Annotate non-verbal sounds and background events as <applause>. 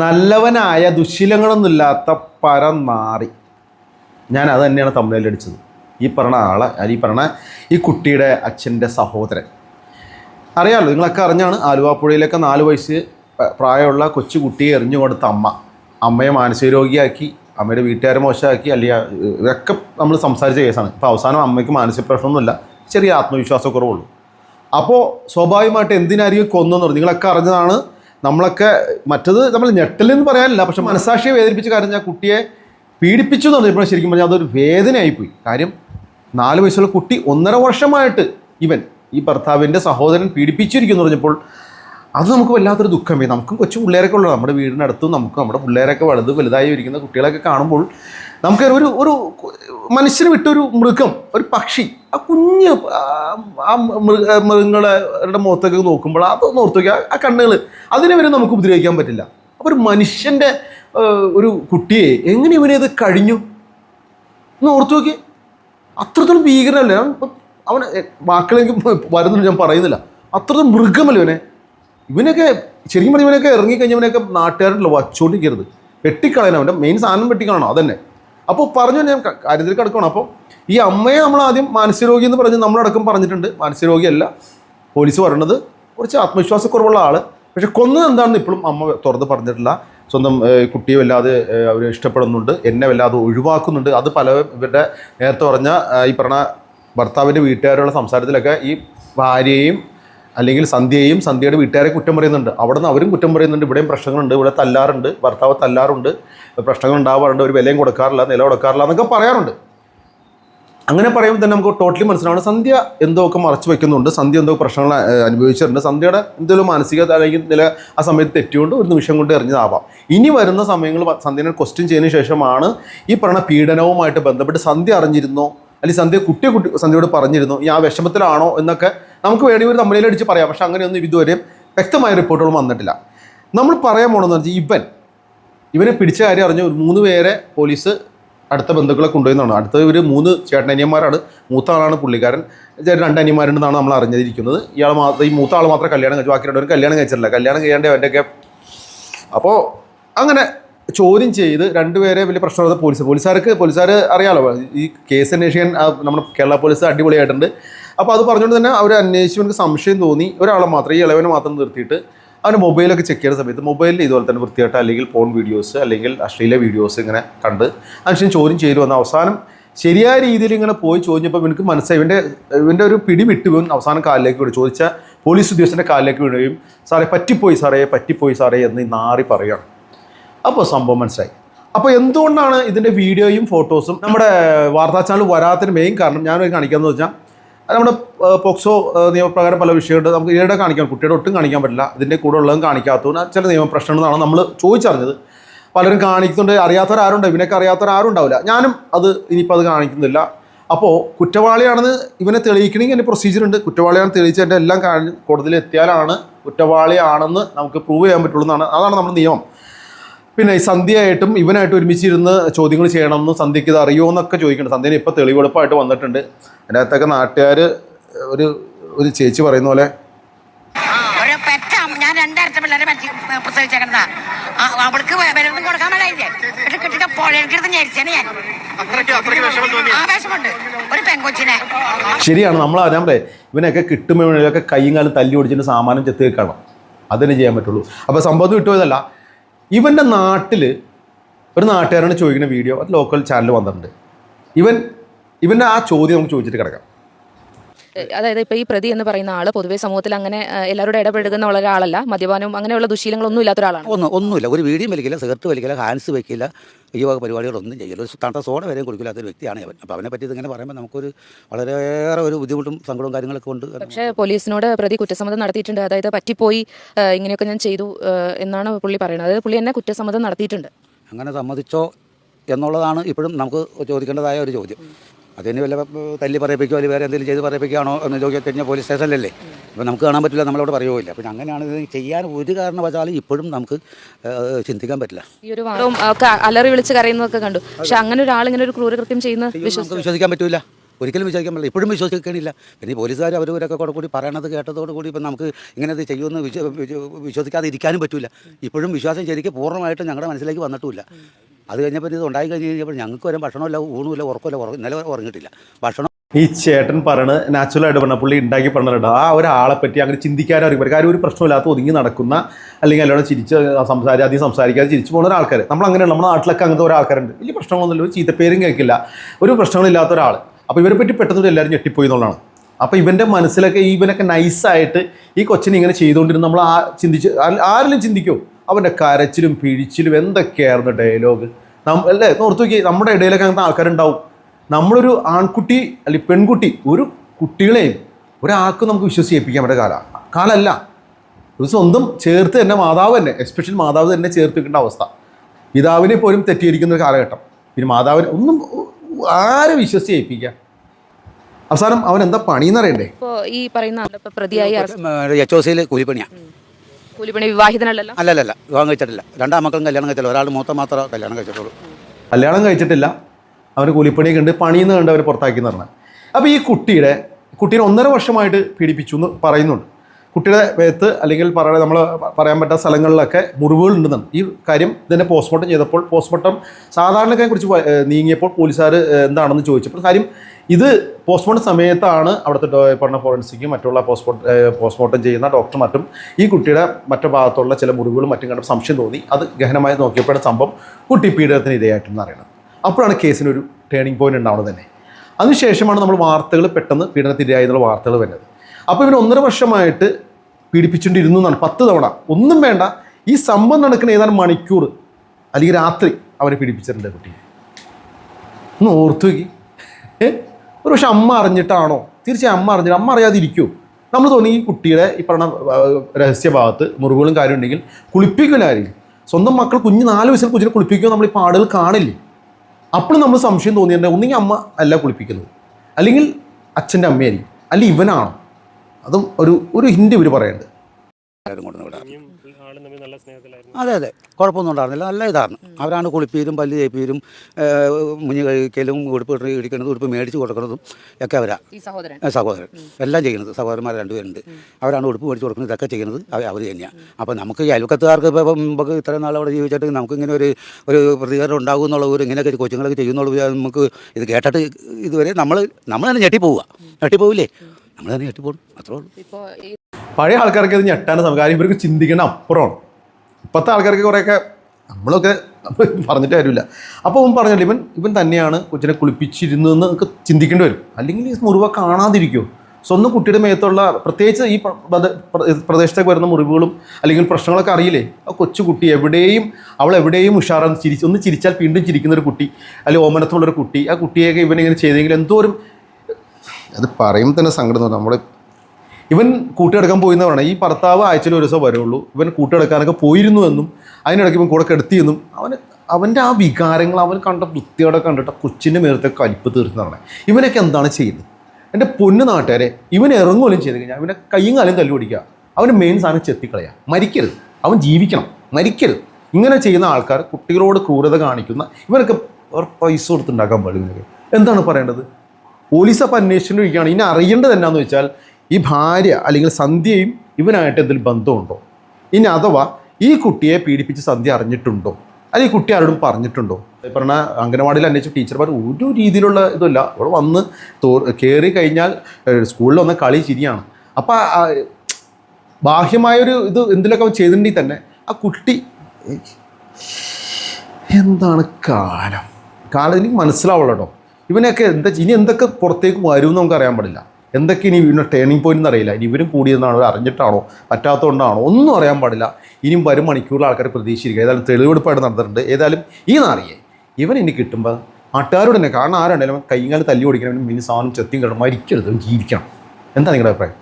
നല്ലവനായ ദുശീലങ്ങളൊന്നുമില്ലാത്ത പരനാറി ഞാൻ അത് തന്നെയാണ് തമിഴിലടിച്ചത് ഈ പറഞ്ഞ ആളെ ഈ പറഞ്ഞ ഈ കുട്ടിയുടെ അച്ഛന്റെ സഹോദരൻ. അറിയാമല്ലോ നിങ്ങളൊക്കെ അറിഞ്ഞാണ് ആലുവാപ്പുഴയിലൊക്കെ നാല് വയസ്സ് പ്രായമുള്ള കൊച്ചു കുട്ടിയെ എറിഞ്ഞു കൊടുത്ത അമ്മ. അമ്മയെ മാനസിക രോഗിയാക്കി അമ്മയുടെ വീട്ടുകാരെ മോശമാക്കി അല്ലെങ്കിൽ ഇതൊക്കെ നമ്മൾ സംസാരിച്ച കേസാണ്. ഇപ്പോൾ അവസാനം അമ്മയ്ക്ക് മാനസിക പ്രശ്നമൊന്നുമില്ല ചെറിയ ആത്മവിശ്വാസക്കുറവുള്ളൂ. അപ്പോൾ സ്വാഭാവികമായിട്ട് എന്തിനായിരിക്കും കൊന്നെന്ന് പറഞ്ഞു നിങ്ങളൊക്കെ അറിഞ്ഞതാണ് നമ്മളൊക്കെ മറ്റത് നമ്മൾ ഞെട്ടലെന്ന് പറയാനില്ല പക്ഷെ മനസാക്ഷിയെ വേദനിപ്പിച്ച കാര്യം ഞാൻ കുട്ടിയെ പീഡിപ്പിച്ചു എന്ന് പറഞ്ഞപ്പോൾ ശരിക്കും പറഞ്ഞാൽ അതൊരു വേദനയായിപ്പോയി. കാര്യം നാല് വയസ്സുള്ള കുട്ടി ഒന്നര വർഷമായിട്ട് ഇവൻ ഈ ഭർത്താവിന്റെ സഹോദരൻ പീഡിപ്പിച്ചിരിക്കുന്നു പറഞ്ഞപ്പോൾ അത് നമുക്ക് വല്ലാത്തൊരു ദുഃഖം ദുഃഖമേ. നമുക്കും കൊച്ചു പിള്ളേരൊക്കെ ഉള്ളത് നമ്മുടെ വീടിനടുത്തും നമുക്ക് നമ്മുടെ പിള്ളേരൊക്കെ വലുത് വലുതായി ഇരിക്കുന്ന കുട്ടികളൊക്കെ കാണുമ്പോൾ നമുക്ക് ഒരു ഒരു മനുഷ്യന് വിട്ടൊരു മൃഗം ഒരു പക്ഷി ആ കുഞ്ഞ് ആ- മൃഗ മൃഗങ്ങളുടെ മുഖത്തൊക്കെ നോക്കുമ്പോൾ അത് ഓർത്ത് നോക്കിയാൽ ആ കണ്ണുകൾ അതിനെ വരെ നമുക്ക് ഉപദ്രവിക്കാൻ പറ്റില്ല. അപ്പോൾ ഒരു മനുഷ്യന്റെ ഒരു കുട്ടിയെ എങ്ങനെ ഇവനെ ഇത് കഴിഞ്ഞു? എന്ന് ഓർത്തു നോക്കി അത്രത്തോളം ഭീകരമല്ലേ അവൻ വാക്കുകളെങ്കിൽ വരുന്നുണ്ട് ഞാൻ പറയുന്നില്ല. അത്രത്തോളം മൃഗമല്ലേ ഇവനെ? ഇവനൊക്കെ ശരിക്കും പറഞ്ഞാൽ ഇവനൊക്കെ ഇറങ്ങിക്കഴിഞ്ഞവനൊക്കെ നാട്ടുകാരല്ലോ വച്ചുകൊണ്ടിരിക്കരുത് വെട്ടിക്കളയണം അവന്റെ മെയിൻ സാധനം വെട്ടിക്കളയണം അതന്നെ. അപ്പോൾ പറഞ്ഞു ഞാൻ കാര്യത്തിൽ കിടക്കണം അപ്പോൾ ഈ അമ്മയെ നമ്മൾ ആദ്യം മാനസികരോഗി എന്ന് പറഞ്ഞ് നമ്മളടക്കം പറഞ്ഞിട്ടുണ്ട്. മാനസികരോഗിയല്ല പോലീസ് പറയണത് കുറച്ച് ആത്മവിശ്വാസക്കുറവുള്ള ആൾ പക്ഷെ കൊന്നത് എന്താണെന്ന് ഇപ്പോഴും അമ്മ തുറന്ന് പറഞ്ഞിട്ടില്ല. സ്വന്തം കുട്ടിയെ വല്ലാതെ അവർ ഇഷ്ടപ്പെടുന്നുണ്ട്. എന്നെ വല്ലാതെ ഒഴിവാക്കുന്നുണ്ട്. അത് പല ഇവരുടെ നേരത്തെ പറഞ്ഞ ഈ പറഞ്ഞ ഭർത്താവിന്റെ വീട്ടുകാരുള്ള സംസാരത്തിലൊക്കെ ഈ ഭാര്യയെയും അല്ലെങ്കിൽ സന്ധ്യയും സന്ധ്യയുടെ വീട്ടുകാരെ കുറ്റം പറയുന്നുണ്ട്. അവിടെ നിന്ന് അവരും കുറ്റം പറയുന്നുണ്ട്. ഇവിടെയും പ്രശ്നങ്ങളുണ്ട്. ഇവിടെ തല്ലാറുണ്ട്. ഭർത്താവ് തല്ലാറുണ്ട്. പ്രശ്നങ്ങൾ ഉണ്ടാവാറുണ്ട്. ഒരു വിലയും കൊടുക്കാറില്ല നില കൊടുക്കാറില്ല എന്നൊക്കെ പറയാറുണ്ട്. അങ്ങനെ പറയുമ്പോൾ തന്നെ നമുക്ക് ടോട്ടലി മനസ്സിലാവണം സന്ധ്യ എന്തോ ഒക്കെ മറച്ചു വെക്കുന്നുണ്ട്. സന്ധ്യ എന്തോ പ്രശ്നങ്ങൾ അനുഭവിച്ചിട്ടുണ്ട്. സന്ധ്യയുടെ എന്തെങ്കിലും മാനസിക അല്ലെങ്കിൽ നില ആ സമയത്ത് തെറ്റുകൊണ്ട് ഒരു നിമിഷം കൊണ്ട് എറിഞ്ഞതാവാം. ഇനി വരുന്ന സമയങ്ങൾ സന്ധ്യനെ ക്വസ്റ്റ്യൻ ചെയ്തതിന് ശേഷമാണ് ഈ പറയുന്ന പീഡനവുമായിട്ട് ബന്ധപ്പെട്ട് സന്ധ്യ അറിഞ്ഞിരുന്നോ? അല്ലെങ്കിൽ സന്ധ്യ കുട്ടിയെ കുട്ടി സന്ധ്യയോട് പറഞ്ഞിരുന്നു ഈ ആ വിഷമത്തിലാണോ? എന്നൊക്കെ നമുക്ക് വേണമെങ്കിൽ ഒരു തമ്മിലടിച്ച് പറയാം. പക്ഷെ അങ്ങനെയൊന്നും ഇതുവരെ വ്യക്തമായ റിപ്പോർട്ടുകൾ വന്നിട്ടില്ല. നമ്മൾ പറയാൻ പോകണമെന്ന് വെച്ചാൽ ഇവൻ ഇവനെ പിടിച്ച കാര്യം അറിഞ്ഞു മൂന്ന് പേരെ പോലീസ് അടുത്ത ബന്ധുക്കളെ കൊണ്ടുപോയെന്നാണ്. അടുത്ത ഒരു മൂന്ന് ചേട്ടനിയന്മാരാണ് മൂത്ത ആളാണ് പുള്ളിക്കാരൻ. രണ്ട് അനിയന്മാരുണ്ടെന്നാണ് നമ്മൾ അറിഞ്ഞിരിക്കുന്നത്. ഇയാൾ മാത്രം ഈ മൂത്ത ആൾ മാത്രം കല്യാണം കഴിച്ചു ബാക്കി രണ്ടുപേരും കല്യാണം കഴിച്ചിട്ടില്ല. കല്യാണം കഴിയാണ്ട് അവന്റെയൊക്കെ അപ്പോൾ അങ്ങനെ ചോദ്യം ചെയ്ത് രണ്ടുപേരെ വലിയ പ്രശ്നമുള്ളത് പോലീസ് പോലീസുകാർക്ക് പോലീസുകാർ അറിയാലോ. ഈ കേസ് അന്വേഷിക്കാൻ നമ്മുടെ കേരള പോലീസ് അടിപൊളിയായിട്ടുണ്ട്. അപ്പോൾ അത് പറഞ്ഞുകൊണ്ട് തന്നെ അവർ അന്വേഷിച്ചവർക്ക് സംശയം തോന്നി. ഒരാളെ മാത്രം ഈ ഇളവനെ മാത്രം നിർത്തിയിട്ട് അവന്റെ മൊബൈലൊക്കെ ചെക്ക് ചെയ്യുന്ന സമയത്ത് മൊബൈലിൽ ഇതുപോലെ തന്നെ വൃത്തിയായിട്ട് അല്ലെങ്കിൽ ഫോൺ വീഡിയോസ് അല്ലെങ്കിൽ അശ്ലീല വീഡിയോസ് ഇങ്ങനെ കണ്ട് അതിനുശേഷം ചോദ്യം ചെയ്തു വന്ന അവസാനം ശരിയായ രീതിയിൽ ഇങ്ങനെ പോയി ചോദിച്ചപ്പോൾ എനിക്ക് മനസ്സിലായി. ഇവന്റെ ഇവന്റെ ഒരു പിടി വിട്ടു അവസാനം കാലിലേക്ക് വീണു. ചോദിച്ച പോലീസ് ഉദ്യോഗസ്ഥന്റെ കാലിലേക്ക് വീഴുകയും സാറേ പറ്റിപ്പോയി സാറേ പറ്റിപ്പോയി സാറേ എന്ന് നാറി പറയുകയാണ്. അപ്പോൾ സംഭവം മനസ്സിലായി. അപ്പോൾ എന്തുകൊണ്ടാണ് ഇതിന്റെ വീഡിയോയും ഫോട്ടോസും നമ്മുടെ വാർത്താ ചാനൽ വരാത്തതിന് മെയിൻ കാരണം ഞാനൊരു കാണിക്കാമെന്ന് വെച്ചാൽ നമ്മുടെ പോക്സോ നിയമപ്രകാരം പല വിഷയമുണ്ട് നമുക്ക് ഈയിടെ കാണിക്കാൻ കുട്ടിയുടെ ഒട്ടും കാണിക്കാൻ പറ്റില്ല. ഇതിന്റെ കൂടെ ഉള്ളതും കാണിക്കാത്തതുകൊണ്ട് ചില നിയമപ്രശ്നങ്ങളാണ് നമ്മൾ ചോദിച്ചറിഞ്ഞത്. പലരും കാണിക്കുന്നുണ്ട്. അറിയാത്തവരാരുണ്ട്. ഇവനൊക്കെ അറിയാത്തവരാരും ഉണ്ടാവില്ല. ഞാനും അത് ഇനിയിപ്പോൾ അത് കാണിക്കുന്നില്ല. അപ്പോൾ കുറ്റവാളിയാണെന്ന് ഇവനെ തെളിയിക്കണമെങ്കിൽ എന്റെ പ്രൊസീജിയർ ഉണ്ട്. കുറ്റവാളിയാണെന്ന് തെളിയിച്ച് എന്റെ എല്ലാം കോടതിയിൽ എത്തിയാലാണ് കുറ്റവാളിയാണെന്ന് നമുക്ക് പ്രൂവ് ചെയ്യാൻ പറ്റുള്ളൂ എന്നാണ്. അതാണ് നമ്മുടെ നിയമം. പിന്നെ ഈ സന്ധ്യയായിട്ടും ഇവനായിട്ട് ഒരുമിച്ചിരുന്ന് ചോദ്യങ്ങൾ ചെയ്യണമെന്നും സന്ധ്യയ്ക്ക് ഇത് അറിയോ എന്നൊക്കെ ചോദിക്കുന്നുണ്ട് സന്ധ്യന് ഇപ്പോൾ തെളിവെടുപ്പായിട്ട് വന്നിട്ടുണ്ട്. അതിനകത്തൊക്കെ നാട്ടുകാർ ഒരു ഒരു ചേച്ചി പറയുന്ന പോലെ ഞാൻ രണ്ടായിരത്തി പിള്ളേരെ പറ്റി പ്രസവിച്ചേക്കണതാ. ആ- അവൾക്ക് വെ- വിലൊന്നും കൊടുക്കാൻ വേണ്ടിയില്ലേ എന്നിട്ട് കിട്ടിട്ട് പുഴയെടുത്ത് ഞെരിച്ചേനെ ഞാൻ. അത്രയ്ക്ക് അത്രയ്ക്ക് വിഷമം തോന്നി ആവേശമുണ്ട് ഒരു പെങ്കൊച്ചിനെ. ശരിയാണ്. നമ്മൾ ഞാൻ പറയേ ഇവനൊക്കെ കിട്ടുമ്പോഴൊക്കെ കൈയും കാലം തല്ലി ഓടിച്ചിട്ട് സാമാനം ചെത്ത് വെക്കണം. അതിന് ചെയ്യാൻ പറ്റുള്ളൂ. അപ്പോൾ സംഭവം വിട്ടുപോയതല്ല ഇവന്റെ നാട്ടിൽ ഒരു നാട്ടുകാരാണ് ചോദിക്കുന്ന വീഡിയോ അത് ലോക്കൽ ചാനൽ വന്നിട്ടുണ്ട്. ഇവൻ ഇവന്റെ ആ ചോദ്യം നമുക്ക് ചോദിച്ചിട്ട് കിടക്കാം. അതായത് ഇപ്പൊ ഈ പ്രതി എന്ന് പറയുന്ന ആൾ പൊതുവേ സമൂഹത്തിൽ അങ്ങനെ എല്ലാവരും എല്ലാവരോടും ഉള്ള ഒരാളല്ല. മദ്യപാനവും അങ്ങനെയുള്ള ദുശീലങ്ങളൊന്നും ഇല്ലാത്ത ഒരാളാണ് ഒന്നും ഒന്നുമില്ല. ഒരു വീഡിയോ വലിക്കില്ല സിഗരറ്റ് വലിക്കില്ല ഹാൻസ് വെക്കില്ല ഈ വക പരിപാടികളൊന്നും ചെയ്യില്ല. ഒരു തണുത്ത സോഡ വരെയും കുടിക്കില്ലാത്ത ഒരു വ്യക്തിയാണ് അവൻ അപ്പോൾ അവനെ പറ്റി ഇതിങ്ങനെ പറയുമ്പോൾ നമുക്കൊരു വളരെയേറെ ഒരു ബുദ്ധിമുട്ടും സങ്കടവും കാര്യങ്ങളൊക്കെ ഉണ്ട്. പക്ഷേ പോലീസിനോട് പ്രതി കുറ്റസമ്മതം നടത്തിയിട്ടുണ്ട്. അതായത് പറ്റിപ്പോയി ഇങ്ങനെയൊക്കെ ഞാൻ ചെയ്തു എന്നാണ് പുള്ളി പറയുന്നത്. അതായത് പുള്ളി എന്നെ കുറ്റസമ്മതം നടത്തിയിട്ടുണ്ട്. അങ്ങനെ സമ്മതിച്ചോ എന്നുള്ളതാണ് ഇപ്പോഴും നമുക്ക് ചോദിക്കേണ്ടതായ ഒരു ചോദ്യം. അതിന് വല്ല തല്ലി പറയിപ്പിക്കോ അല്ലെങ്കിൽ വേറെ എന്തെങ്കിലും ചെയ്ത് പറയിപ്പിക്കുകയാണോ എന്ന് ചോദിച്ചാൽ കഴിഞ്ഞാൽ പോലീസ് സ്റ്റേഷനിലല്ലേ? അപ്പോൾ നമുക്ക് കാണാൻ പറ്റില്ല നമ്മളോട് പറയുകയില്ല. പിന്നെ അങ്ങനെയാണ് ഇത് ചെയ്യാൻ ഒരു കാരണവശാലും ഇപ്പോഴും നമുക്ക് ചിന്തിക്കാൻ പറ്റില്ല. ഈ ഒരു വാദവും ഒക്കെ അലറി വിളിച്ച് കരയുന്നതൊക്കെ കണ്ടു. പക്ഷെ അങ്ങനെ ഒരാൾ ഇങ്ങനെ ഒരു ക്രൂരകൃത്യം ചെയ്യുന്ന നമുക്ക് വിശ്വസിക്കാൻ പറ്റില്ല ഒരിക്കലും വിശ്വസിക്കാൻ പറ്റില്ല. ഇപ്പോഴും വിശ്വസിക്കണില്ല. പിന്നെ ഈ പോലീസുകാർ അവരവരൊക്കെ കൂടെ കൂടി പറയണത് കേട്ടതോട് കൂടി ഇപ്പം നമുക്ക് ഇങ്ങനെ ഇത് ചെയ്യുമെന്ന് വിശ്വ വിശ്വ- വിശ്വസിക്കാതെ ഇരിക്കാനും പറ്റില്ല ഇപ്പോഴും വിശ്വാസം ശരിക്കും പൂർണമായിട്ടും ഞങ്ങളുടെ മനസ്സിലേക്ക് വന്നിട്ടില്ല അത് കഴിഞ്ഞപ്പോൾ ഇത് ഉണ്ടായി കഴിഞ്ഞ് കഴിഞ്ഞപ്പോൾ ഞങ്ങൾക്ക് വരെ ഭക്ഷണമില്ല ഊണുമില്ല ഉറക്കമില്ല ഉറ ഇന്നലെ ഉറങ്ങിയിട്ടില്ല. ഭക്ഷണം ഈ ചേട്ടൻ പറയണത് നാച്ചുറലായിട്ട് പറഞ്ഞ പുള്ളി ഉണ്ടാക്കി പറഞ്ഞിട്ടുണ്ട് ആ ഒരാളെ പറ്റി അങ്ങനെ ചിന്തിക്കാനും അറിയാം കാര്യം ഒരു പ്രശ്നമില്ലാത്ത ഒതുങ്ങി നടക്കുന്ന അല്ലെങ്കിൽ അല്ലോടെ ചിരിച്ച് സംസാരിച്ച് അധികം സംസാരിക്കാതെ ചിരിച്ചു പോകുന്ന ഒരാൾക്കാർ നമ്മൾ അങ്ങനെയാണ് നമ്മുടെ നാട്ടിലൊക്കെ അങ്ങനത്തെ ഒരാൾക്കാരുണ്ട് വലിയ പ്രശ്നങ്ങളൊന്നുമില്ല. ഒരു ചീത്തപ്പേരും കേൾക്കില്ല. ഒരു പ്രശ്നങ്ങളില്ലാത്ത ഒരാൾ അപ്പോൾ ഇവരെ പറ്റി പെട്ടെന്ന് എല്ലാവരും ഞെട്ടിപ്പോയി എന്നുള്ളതാണ്. അപ്പോൾ ഇവന്റെ മനസ്സിലൊക്കെ ഇവനൊക്കെ നൈസായിട്ട് ഈ കൊച്ചിനെ ഇങ്ങനെ ചെയ്തുകൊണ്ടിരുന്ന നമ്മൾ ആ ചിന്തിച്ച് ആരെങ്കിലും ചിന്തിക്കും? അവന്റെ കരച്ചിലും പിഴിച്ചിലും എന്തൊക്കെയായിരുന്നു ഡയലോഗ് അല്ലേ ഓർത്ത് നോക്കി നമ്മുടെ ഇടയിലൊക്കെ അങ്ങനത്തെ ആൾക്കാരുണ്ടാവും നമ്മളൊരു ആൺകുട്ടി അല്ലെങ്കിൽ പെൺകുട്ടി ഒരു കുട്ടികളെയും ഒരാൾക്കും നമുക്ക് വിശ്വസിപ്പിക്കാൻ പറ്റുന്ന കാല കാലല്ല ഒരു സ്വന്തം ചേർത്ത് തന്നെ മാതാവ് തന്നെ എസ്പെഷ്യലി മാതാവ് തന്നെ ചേർത്ത് വെക്കേണ്ട അവസ്ഥ പിതാവിനെ പോലും തെറ്റിയിരിക്കുന്ന ഒരു കാലഘട്ടം പിന്നെ മാതാവിനെ ഒന്നും ആരെ വിശ്വസിച്ച് ഏൽപ്പിക്കാം അവസാനം അവൻ എന്താ പണിയെന്നറിയണ്ടേ ഇപ്പോൾ ഈ പറയുന്ന പ്രതിയായി അറസ്റ്റ് എച്ച് ഒ സിയിൽ കൂലിപ്പണിയാണ് കൂലിപ്പണി വിവാഹിതനല്ലല്ലോ? അല്ലല്ല വിവാഹം കഴിച്ചിട്ടില്ല. രണ്ടാം മക്കളും കല്യാണം കഴിച്ചില്ല ഒരാൾ മൂത്ത മാത്രമേ കല്യാണം കഴിച്ചിട്ടുള്ളൂ. കല്യാണം കഴിച്ചിട്ടില്ല. അവന് കൂലിപ്പണിയൊക്കെ ഉണ്ട് പണിയെന്ന് കണ്ട് അവർ പുറത്താക്കി എന്ന് പറഞ്ഞത് അപ്പോൾ ഈ കുട്ടിയുടെ കുട്ടീനെ ഒന്നര വർഷമായിട്ട് പീഡിപ്പിച്ചു എന്ന് പറയുന്നുണ്ട്. കുട്ടിയുടെ വേത്ത് അല്ലെങ്കിൽ പറയുക നമ്മൾ പറയാൻ പറ്റാത്ത സ്ഥലങ്ങളിലൊക്കെ മുറിവുകൾ ഉണ്ടെന്നാണ്. ഈ കാര്യം ഇതിന്റെ പോസ്റ്റ്മോർട്ടം ചെയ്തപ്പോൾ പോസ്റ്റ്മോർട്ടം സാധാരണക്കാരെ കുറിച്ച് നീങ്ങിയപ്പോൾ പോലീസുകാർ എന്താണെന്ന് ചോദിച്ചപ്പോൾ കാര്യം ഇത് പോസ്റ്റ്മോർട്ടം സമയത്താണ് അവിടുത്തെ പഠന ഫോറൻസിക്കും മറ്റുള്ള പോസ്റ്റ്മോർട്ടം പോസ്റ്റ്മോർട്ടം ചെയ്യുന്ന ഡോക്ടർ മറ്റും. ഈ കുട്ടിയുടെ മറ്റു ഭാഗത്തുള്ള ചില മുറിവുകളും മറ്റും കണ്ട സംശയം തോന്നി. അത് ഗഹനമായി നോക്കിയപ്പോഴാണ് സംഭവം കുട്ടി പീഡനത്തിന് ഇരയായിട്ടെന്ന് അറിയണം. അപ്പോഴാണ് കേസിനൊരു ടേണിംഗ് പോയിന്റ് ഉണ്ടാവുന്നത് തന്നെ. അതിനുശേഷമാണ് നമ്മൾ വാർത്തകൾ പെട്ടെന്ന് പീഡനത്തിനിരയായി എന്നുള്ള വാർത്തകൾ വരുന്നത്. അപ്പോൾ ഇവർ ഒന്നര വർഷമായിട്ട് പീഡിപ്പിച്ചുകൊണ്ടിരുന്നു എന്നാണ്. പത്ത് തവണ. ഒന്നും വേണ്ട. ഈ സംഭവം നടക്കുന്ന ഏതാനും മണിക്കൂർ അല്ലെങ്കിൽ രാത്രി അവരെ പീഡിപ്പിച്ചിട്ടുണ്ട് കുട്ടിയെ ഒന്ന് ഓർത്തു നോക്കി. ഒരു പക്ഷെ അമ്മ അറിഞ്ഞിട്ടാണോ? തീർച്ചയായും അമ്മ അറിഞ്ഞിട്ട് അമ്മ അറിയാതിരിക്കുമോ നമ്മൾ തോന്നി ഈ കുട്ടിയുടെ ഈ പറഞ്ഞ രഹസ്യഭാഗത്ത് മുറിവുകളും കാര്യം ഉണ്ടെങ്കിൽ കുളിപ്പിക്കുന്ന കാര്യം സ്വന്തം മക്കൾ കുഞ്ഞ് നാല് വയസ്സിൽ കുഞ്ഞിനെ കുളിപ്പിക്കുമോ നമ്മൾ ഈ പാടുകൾ കാണില്ലേ? അപ്പോഴും നമ്മൾ സംശയം തോന്നിയിട്ടുണ്ടെങ്കിൽ ഒന്നുകിൽ അമ്മ അല്ല കുളിപ്പിക്കുന്നത്. അല്ലെങ്കിൽ അച്ഛന്റെ അമ്മയായിരിക്കും. അല്ലെങ്കിൽ ഇവനാണോ? അതും ഒരു ഒരു ഹിൻഡ് ഇവർ പറയുന്നുണ്ട് അതെ അതെ. കുഴപ്പമൊന്നും ഉണ്ടായിരുന്നില്ല. നല്ല ഇതായിരുന്നു അവരാണ് കുളിപ്പീരും പല്ല് തേപ്പീരും മുഞ്ഞ് കഴിക്കലും ഉടുപ്പ് ഇടിക്കുന്നതും ഉടുപ്പ് മേടിച്ച് കൊടുക്കുന്നതും ഒക്കെ അവരാ. ഈ സഹോദരൻ. എല്ലാം ചെയ്യുന്നത് സഹോദരന്മാർ രണ്ടുപേരുണ്ട്. അവരാണ് ഉടുപ്പ് മേടിച്ച് കൊടുക്കുന്നത് ഇതൊക്കെ ചെയ്യുന്നത് അവർ അവർ തന്നെയാണ് അപ്പോൾ നമുക്ക് ഈ അയൽവക്കത്തുകാർക്ക് ഇപ്പോൾ നമുക്ക് ഇത്രയും നാൾ അവിടെ ജീവിച്ചിട്ട് നമുക്ക് ഇങ്ങനെ ഒരു ഒരു പ്രതികരണം ഉണ്ടാകും എന്നുള്ള ഒരു ഇങ്ങനെയൊക്കെ കൊച്ചുങ്ങളൊക്കെ ചെയ്യുന്നുള്ള നമുക്ക് ഇത് കേട്ടിട്ട് ഇതുവരെ നമ്മൾ നമ്മൾ തന്നെ ഞെട്ടിപ്പോവുക ഞെട്ടിപ്പോവില്ലേ? നമ്മൾ തന്നെ ഞെട്ടിപ്പോകും അത്രേ ഉള്ളൂ. ഇപ്പോൾ ഈ പഴയ ആൾക്കാർക്ക് ഇത് ഞെട്ടാൻ സമയം കാര്യം ഇവർക്ക് ചിന്തിക്കേണ്ട അപ്പുറമാണ്. ഇപ്പോഴത്തെ ആൾക്കാർക്ക് കുറേയൊക്കെ നമ്മളൊക്കെ <laughs> പറഞ്ഞിട്ട് കാര്യമില്ല. അപ്പോൾ അവൻ പറഞ്ഞല്ലോ ഇവൻ ഇവൻ തന്നെയാണ് കൊച്ചിനെ കുളിപ്പിച്ചിരുന്നതെന്ന് നമുക്ക് ചിന്തിക്കേണ്ടി വരും. അല്ലെങ്കിൽ ഈ മുറിവ് കാണാതിരിക്കുമോ സ്വന്തം കുട്ടിയുടെ മേത്തുള്ള പ്രത്യേകിച്ച് ഈ പ്ര- പ്രദേശത്തേക്ക് വരുന്ന മുറിവുകളും അല്ലെങ്കിൽ പ്രശ്നങ്ങളൊക്കെ അറിയില്ലേ? ആ കൊച്ചു കുട്ടി എവിടെയും അവൾ എവിടെയും ഉഷാറാണ്. ചിരിച്ച് ഒന്ന് ചിരിച്ചാൽ വീണ്ടും ചിരിക്കുന്ന ഒരു കുട്ടി അല്ലെങ്കിൽ ഓമനത്തുള്ളൊരു കുട്ടി ആ കുട്ടിയൊക്കെ ഇവനിങ്ങനെ ഇങ്ങനെ ചെയ്തെങ്കിൽ എന്തോരം അത് പറയുമ്പോൾ തന്നെ സങ്കടം നമ്മൾ ഇവൻ കൂട്ടിയെടുക്കാൻ പോയിന്ന് പറഞ്ഞാൽ ഈ ഭർത്താവ് ആഴ്ചയിൽ ഒരു ദിവസം വരുള്ളൂ. ഇവൻ കൂട്ടിയെടുക്കാനൊക്കെ പോയിരുന്നു എന്നും അതിനിടയ്ക്ക് ഇവൻ കൂടെ കെടുത്തിയെന്നും അവന് അവന്റെ ആ വികാരങ്ങൾ അവൻ കണ്ട വൃത്തിയോടെ കണ്ടിട്ട് കൊച്ചിന്റെ മേലത്തെ കലിപ്പ് തീർന്നതാണ് ഇവനൊക്കെ എന്താണ് ചെയ്യുന്നത്? എന്റെ പൊന്നു നാട്ടുകാരെ ഇവൻ ഇറങ്ങുമല്ലോ ചെയ്ത് കഴിഞ്ഞാൽ ഇവനെ കൈയും കാലും തല്ലു പിടിക്കുക അവന് മെയിൻ സാധനം ചെത്തിക്കളയുക മരിക്കരുത്. അവൻ ജീവിക്കണം. മരിക്കരുത്. ഇങ്ങനെ ചെയ്യുന്ന ആൾക്കാർ കുട്ടികളോട് ക്രൂരത കാണിക്കുന്ന ഇവനൊക്കെ പൈസ കൊടുത്തുണ്ടാക്കാൻ പാടില്ല എന്താണ് പറയേണ്ടത്? പോലീസ് അപ്പം അന്വേഷിച്ചുകൊണ്ടിരിക്കുകയാണ് ഇനി അറിയേണ്ടത് എന്നാന്ന് വെച്ചാൽ ഈ ഭാര്യ അല്ലെങ്കിൽ സന്ധ്യയും ഇവനായിട്ട് എന്തെങ്കിലും ബന്ധമുണ്ടോ? ഇനി അഥവാ ഈ കുട്ടിയെ പീഡിപ്പിച്ച് സന്ധ്യ അറിഞ്ഞിട്ടുണ്ടോ? അല്ലെങ്കിൽ കുട്ടി ആരോടും പറഞ്ഞിട്ടുണ്ടോ? പറഞ്ഞ അംഗനവാടിയിൽ അന്വേഷിച്ച ടീച്ചർമാർ ഒരു രീതിയിലുള്ള ഇതല്ല അവിടെ വന്ന് തോ കയറി കഴിഞ്ഞാൽ സ്കൂളിൽ വന്ന കളി ചിരിയാണ് അപ്പം ബാഹ്യമായൊരു ഇത് എന്തിലൊക്കെ ചെയ്തിട്ടുണ്ടെങ്കിൽ തന്നെ ആ കുട്ടി എന്താണ് കാലം? കാലം എനിക്ക് മനസ്സിലാവുള്ളൂ കേട്ടോ. ഇവനൊക്കെ എന്താ ഇനി എന്തൊക്കെ പുറത്തേക്ക് വരുമെന്ന് നമുക്ക് അറിയാൻ പാടില്ല. എന്തൊക്കെ ഇനി ഇവിടെ ടേണിംഗ് പോയിന്റ് അറിയില്ല. ഇനി ഇവരും കൂടിയെന്നാണോ അറിഞ്ഞിട്ടാണോ പറ്റാത്തതുകൊണ്ടാണോ ഒന്നും അറിയാൻ പാടില്ല. ഇനിയും വരും മണിക്കൂറിൽ ആൾക്കാർ പ്രതീക്ഷിക്കുക ഏതായാലും തെളിവെടുപ്പായിട്ട് നടന്നിട്ടുണ്ട്. ഏതായാലും ഈ നാറിയെ ഇവൻ ഇനി കിട്ടുമ്പോൾ നാട്ടുകാരോട് തന്നെ കാരണം ആരുണ്ടെങ്കിലും കൈകാലം തല്ലി ഓടിക്കണം. ഇനി സാധനം ചെത്തിയും കിടന്നു മരിക്കരുത്. ജീവിക്കണം. എന്താ നിങ്ങളുടെ അഭിപ്രായം?